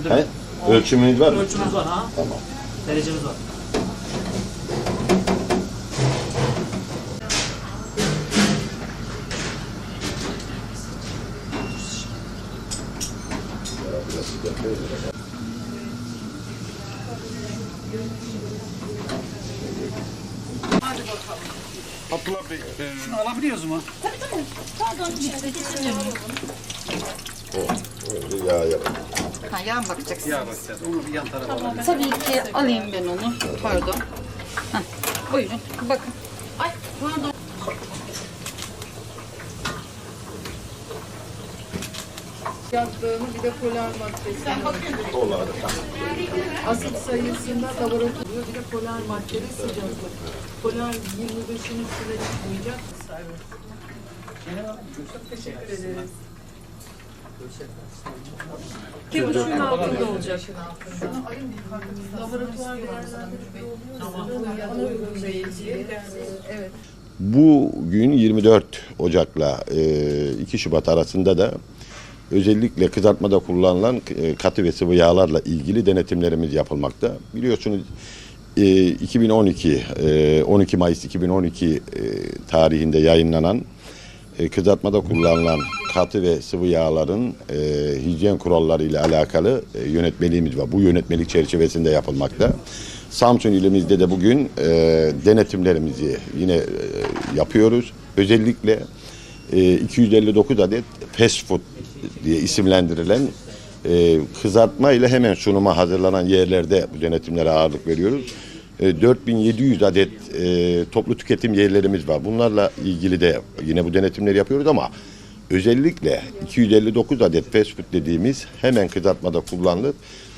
müdürüm. He? Ölçümünüz var mı? Ölçümüz var ha. Tamam. Derecemiz var. Abdullah Bey, e, Şunu alabiliyoruz mu? Ya ya. Ha yağ mı bakacaksın? Ya bakacağız. Onu bir yan tarafa alalım. Tabii ki alayım ben onu. Pardon. Heh, buyurun bakın. Ay pardon. yazdığını bir de polar maddesi. Asit sayısında laboratuvar bir de polar maddeli sıcaklık. Polar 25'in üstüne çıkmayacak. Teşekkür ederiz. İki buçuğun altında olacak. Laboratuvar. Evet. Bugün 24 Ocak'la e, 2 Şubat arasında da özellikle kızartmada kullanılan e, katı ve sıvı yağlarla ilgili denetimlerimiz yapılmakta. Biliyorsunuz e, 2012 e, 12 Mayıs 2012 e, tarihinde yayınlanan e, kızartmada kullanılan katı ve sıvı yağların e, hijyen kuralları ile alakalı e, yönetmeliğimiz var. Bu yönetmelik çerçevesinde yapılmakta. Samsun ilimizde de bugün e, denetimlerimizi yine e, yapıyoruz. Özellikle e, 259 adet fast food diye isimlendirilen e, kızartma ile hemen sunuma hazırlanan yerlerde bu denetimlere ağırlık veriyoruz. E, 4700 adet e, toplu tüketim yerlerimiz var. Bunlarla ilgili de yine bu denetimleri yapıyoruz ama özellikle 259 adet fast food dediğimiz hemen kızartmada kullanılıp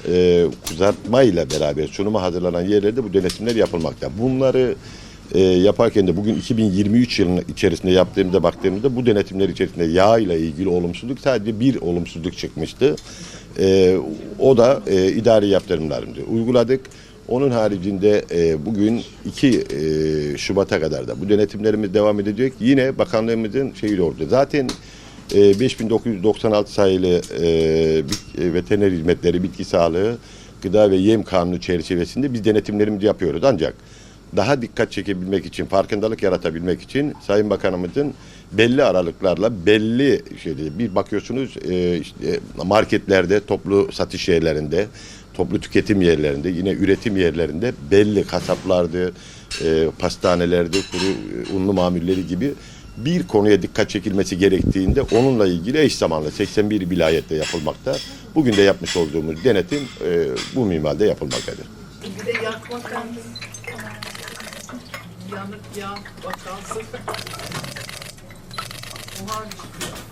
e, kızartma ile beraber sunuma hazırlanan yerlerde bu denetimler yapılmakta. Bunları e, yaparken de bugün 2023 yılının içerisinde yaptığımda baktığımızda bu denetimler içerisinde yağ ile ilgili olumsuzluk sadece bir olumsuzluk çıkmıştı. E, o da e, idari yaptırımlarımızı uyguladık. Onun haricinde e, bugün 2 e, Şubat'a kadar da bu denetimlerimiz devam edecek. Yine bakanlığımızın şeyi orada. Zaten e, 5996 sayılı e, e, veteriner hizmetleri, bitki sağlığı, gıda ve yem kanunu çerçevesinde biz denetimlerimizi yapıyoruz. Ancak daha dikkat çekebilmek için, farkındalık yaratabilmek için Sayın Bakanımızın belli aralıklarla belli şeyde bir bakıyorsunuz e, işte marketlerde, toplu satış yerlerinde, toplu tüketim yerlerinde, yine üretim yerlerinde belli kasaplardı, e, pastanelerde, kuru e, unlu mamulleri gibi bir konuya dikkat çekilmesi gerektiğinde onunla ilgili eş zamanlı 81 vilayette yapılmakta. Bugün de yapmış olduğumuz denetim e, bu minvalde yapılmaktadır. Bir de yakmaktan yanık yağ vakası. Buhar çıkıyor.